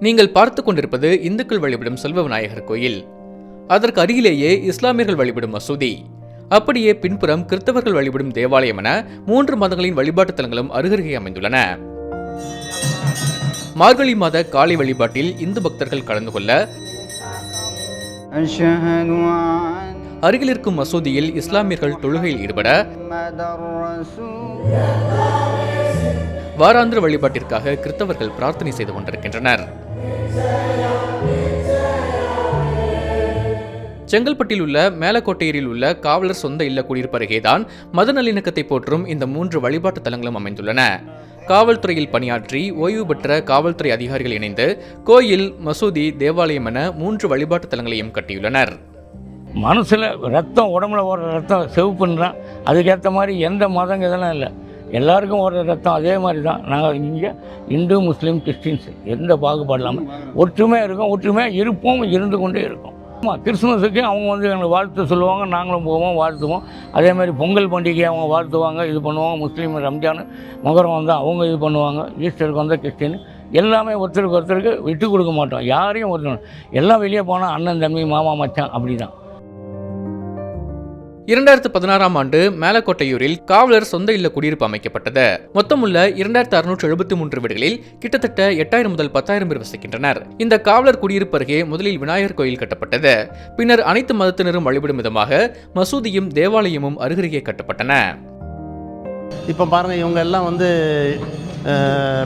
நீங்கள் பார்த்து கொண்டிருப்பது இந்துக்கள் வழிபடும் செல்வ விநாயகர் கோயில். அதற்கு அருகிலேயே இஸ்லாமியர்கள் வழிபடும் மசூதி. அப்படியே பின்புறம் கிறிஸ்தவர்கள் வழிபடும் தேவாலயம் என மூன்று மதங்களின் வழிபாட்டு தலங்களும் அருகருகே அமைந்துள்ளன. மார்கழி மாத காலை வழிபாட்டில் இந்து பக்தர்கள் கலந்து கொள்ள அருகில் இருக்கும் மசூதியில் இஸ்லாமியர்கள் தொழுகையில் ஈடுபட வாராந்திர வழிபாட்டிற்காக கிறிஸ்தவர்கள் பிரார்த்தனை செய்து கொண்டிருக்கின்றனர். செங்கல்பட்டில் உள்ள மேலக்கோட்டையரில் உள்ள காவலர் சொந்த இல்ல குடியிருப்பு அருகேதான் மத நல்லிணக்கத்தை போற்றும் இந்த மூன்று வழிபாட்டு தலங்களும் அமைந்துள்ளன. காவல்துறையில் பணியாற்றி ஓய்வு பெற்ற காவல்துறை அதிகாரிகள் இணைந்து கோயில் மசூதி தேவாலயம் என மூன்று வழிபாட்டு தலங்களையும் கட்டியுள்ளனர். மனசில் ரத்தம் உடம்புல ஓடுற ரத்தம் செவப்புன்றான். அதுக்கேற்ற மாதிரி எந்த மதங்க இதெல்லாம் இல்லை. எல்லாருக்கும் ஒரு ரத்தம் அதே மாதிரி தான். நாங்கள் இங்கே இந்து முஸ்லீம் கிறிஸ்டின்ஸ் எந்த பாகுபாடு இல்லாமல் ஒற்றுமையாக இருக்கோம் ஒற்றுமையாக இருப்போம் இருந்து கொண்டே இருக்கோம். ஆமாம் கிறிஸ்துமஸுக்கு அவங்க வந்து எங்களுக்கு வாழ்த்து சொல்லுவாங்க நாங்களும் போவோம் வாழ்த்துவோம். அதே மாதிரி பொங்கல் பண்டிகை அவங்க வாழ்த்துவாங்க இது பண்ணுவாங்க முஸ்லீம் ரம்ஜான் மகரம் வந்தால் அவங்க இது பண்ணுவாங்க ஈஸ்டருக்கு வந்தால் கிறிஸ்டின். எல்லாமே ஒருத்தருக்கு ஒருத்தருக்கு விட்டு கொடுக்க மாட்டோம் யாரையும் ஒருத்தர் எல்லாம் வெளியே போனால் அண்ணன் தம்பி மாமா மச்சான் அப்படி தான் இரண்டாயிரத்து பதினாறாம் ஆண்டு மேலக்கோட்டையூரில் காவலர் சொந்த இல்ல குடியிருப்பு அமைக்கப்பட்டது. மொத்தமுள்ள இரண்டாயிரத்து அறுநூற்று எழுபத்தி மூன்று வீடுகளில் கிட்டத்தட்ட எட்டாயிரம் முதல் பத்தாயிரம் பேர் வசிக்கின்றனர். இந்த காவலர் குடியிருப்பு அருகே முதலில் விநாயகர் கோயில் கட்டப்பட்டது. பின்னர் அனைத்து மதத்தினரும் வழிபடும் விதமாக மசூதியும் தேவாலயமும் அருகருகே கட்டப்பட்டன. இப்போ பாருங்கள் இவங்க எல்லாம் வந்து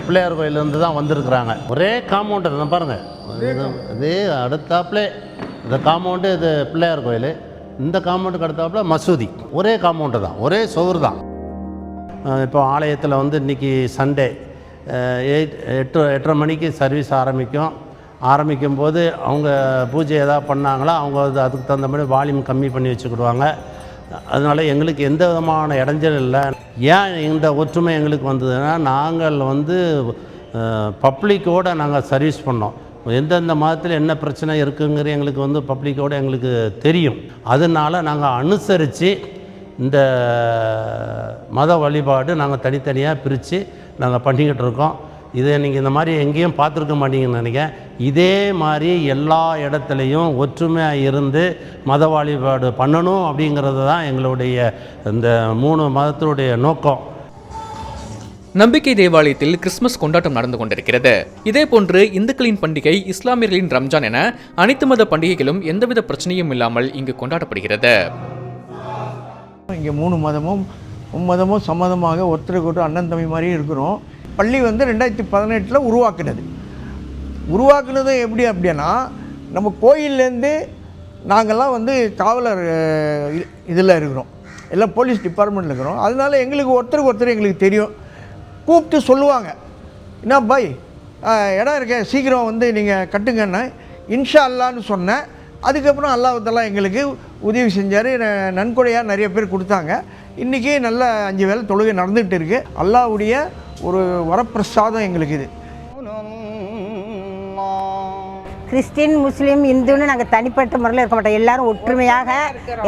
பிள்ளையார் கோயிலேருந்து தான் வந்திருக்கிறாங்க. ஒரே காம்பவுண்டு தான் பாருங்கள் இதே அடுத்தாப்புல இந்த காம்பவுண்டு இது பிள்ளையார் கோயில். இந்த காம்பவுண்டுக்கு அடுத்தாப்புல மசூதி. ஒரே காம்பவுண்டு தான். ஒரே சோறு தான். இப்போ ஆலயத்தில் வந்து இன்றைக்கி சண்டே எயிட் எட்டு எட்டரை மணிக்கு சர்வீஸ் ஆரம்பிக்கும். ஆரம்பிக்கும் போது அவங்க பூஜை எதாவது பண்ணாங்களா அவங்க அது அதுக்கு தகுந்த மாதிரி வால்யூம் கம்மி பண்ணி வச்சுக்கிடுவாங்க. அதனால் எங்களுக்கு எந்த விதமான இடைஞ்சல் இல்லை. ஏன் இந்த ஒற்றுமை எங்களுக்கு வந்ததுன்னா நாங்கள் வந்து பப்ளிக்கோடு நாங்கள் சர்வீஸ் பண்ணோம். எந்தெந்த மதத்தில் என்ன பிரச்சனை இருக்குங்கிற எங்களுக்கு வந்து பப்ளிக்கோடு எங்களுக்கு தெரியும். அதனால் நாங்கள் அனுசரித்து இந்த மத வழிபாடு நாங்கள் தனித்தனியாக பிரித்து நாங்கள் பண்ணிக்கிட்டு இருக்கோம். இதை நீங்கள் இந்த மாதிரி எங்கேயும் பார்த்துருக்க மாட்டீங்கன்னு நினைக்கிறேன். இதே மாதிரி எல்லா இடத்துலையும் ஒற்றுமையாக இருந்து மத வழிபாடு பண்ணணும் அப்படிங்கிறது தான் எங்களுடைய இந்த மூணு மதத்தினுடைய நோக்கம். நம்பிக்கை தேவாலயத்தில் கிறிஸ்துமஸ் கொண்டாட்டம் நடந்து கொண்டிருக்கிறது. இதேபோன்று இந்துக்களின் பண்டிகை இஸ்லாமியர்களின் ரம்ஜான் என அனைத்து மத பண்டிகைகளும் எந்தவித பிரச்சனையும் இல்லாமல் இங்கு கொண்டாடப்படுகிறது. இங்கே மூணு மதமும் மும்மதமும் சம்மதமாக ஒருத்தருக்கு ஒரு அண்ணன் தம்பி மாதிரி இருக்கிறோம். பள்ளி வந்து ரெண்டாயிரத்தி பதினெட்டில் உருவாக்குனது. உருவாக்குனது எப்படி அப்படின்னா நம்ம கோயில்லேருந்து நாங்கள்லாம் வந்து காவலர் இதில் இருக்கிறோம். எல்லாம் போலீஸ் டிபார்ட்மெண்ட்டில் இருக்கிறோம். அதனால எங்களுக்கு ஒருத்தருக்கு ஒருத்தர் எங்களுக்கு தெரியும். கூப்பிட்டு சொல்லுவாங்க. என்ன பாய் இடம் இருக்க சீக்கிரம் வந்து நீங்கள் கட்டுங்கன்னு. இன்ஷா அல்லான்னு சொன்னேன். அதுக்கப்புறம் அல்லாஹ்தெல்லாம் எங்களுக்கு உதவி செஞ்சார். நன்கொடையாக நிறைய பேர் கொடுத்தாங்க. இன்றைக்கி நல்ல அஞ்சு வேளை தொழுகை நடந்துகிட்டு இருக்குது அல்லாவுடைய ஒரு வரப்பிரசாதம் எங்களுக்கு இது. கிறிஸ்டின் முஸ்லீம் இந்துன்னு நாங்கள் தனிப்பட்ட முறையில் இருக்க மாட்டோம். எல்லாரும் ஒற்றுமையாக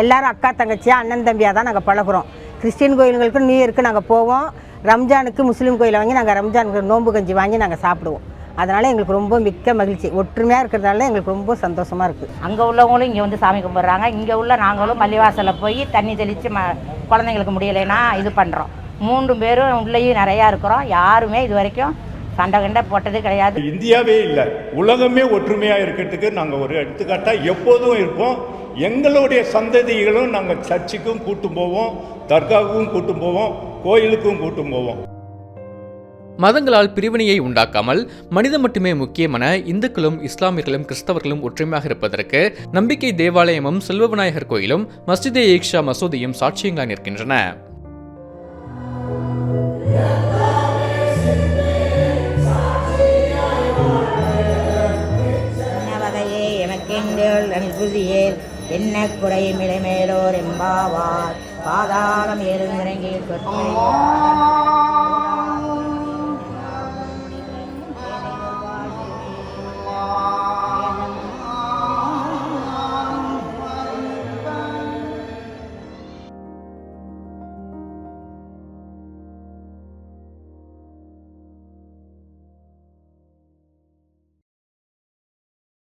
எல்லாரும் அக்கா தங்கச்சியாக அண்ணன் தம்பியாக தான் நாங்கள் பழகிறோம். கிறிஸ்டின் கோயில்களுக்கு நியூ இயருக்கு நாங்கள் போவோம். ரம்ஜானுக்கு முஸ்லீம் கோயிலை வாங்கி நாங்கள் ரம்ஜானுக்கு நோன்பு கஞ்சி வாங்கி நாங்கள் சாப்பிடுவோம். அதனால் எங்களுக்கு ரொம்ப மிக்க மகிழ்ச்சி. ஒற்றுமையாக இருக்கிறதுனால எங்களுக்கு ரொம்ப சந்தோஷமாக இருக்குது அங்கே உள்ளவங்களும் இங்கே வந்து சாமி கும்பிட்றாங்க. இங்கே உள்ள நாங்களும் பள்ளிவாசலில் போய் தண்ணி தெளித்து ம குழந்தைங்களுக்கு முடியலைன்னா இது பண்ணுறோம் மூன்று பேரும் உள்ளேயும் நிறையா இருக்கிறோம். யாருமே இது வரைக்கும் சண்டை கண்டை போட்டது கிடையாது. இந்தியாவே இல்லை. உலகமே ஒற்றுமையாக இருக்கிறதுக்கு நாங்கள் ஒரு எடுத்துக்காட்டாக எப்போதும் இருப்போம். எங்களுடைய சந்ததிகளும் நாங்கள் சர்ச்சுக்கும் கூட்டும் போவோம் தர்காவுக்கும் கூட்டும் போவோம் கோயிலுக்கும் கூட்டும் போவோம். மதங்களால் பிரிவினையை உண்டாக்காமல் மனிதம் மட்டுமே முக்கியமென இந்துக்களும் இஸ்லாமியர்களும் கிறிஸ்தவர்களும் ஒற்றுமையாக இருப்பதற்கு நம்பிக்கை தேவாலயமும் செல்வ விநாயகர் கோயிலும் மஸ்ஜிதே ஈக்ஷா மசூதியும் சாட்சியங்களாய் நிற்கின்றன. அனுபுதியேல் என்ன குறையும் இளமேலோர் எம்பாவார். பாதாளம் ஏழுங்கிறங்கி சொற்களை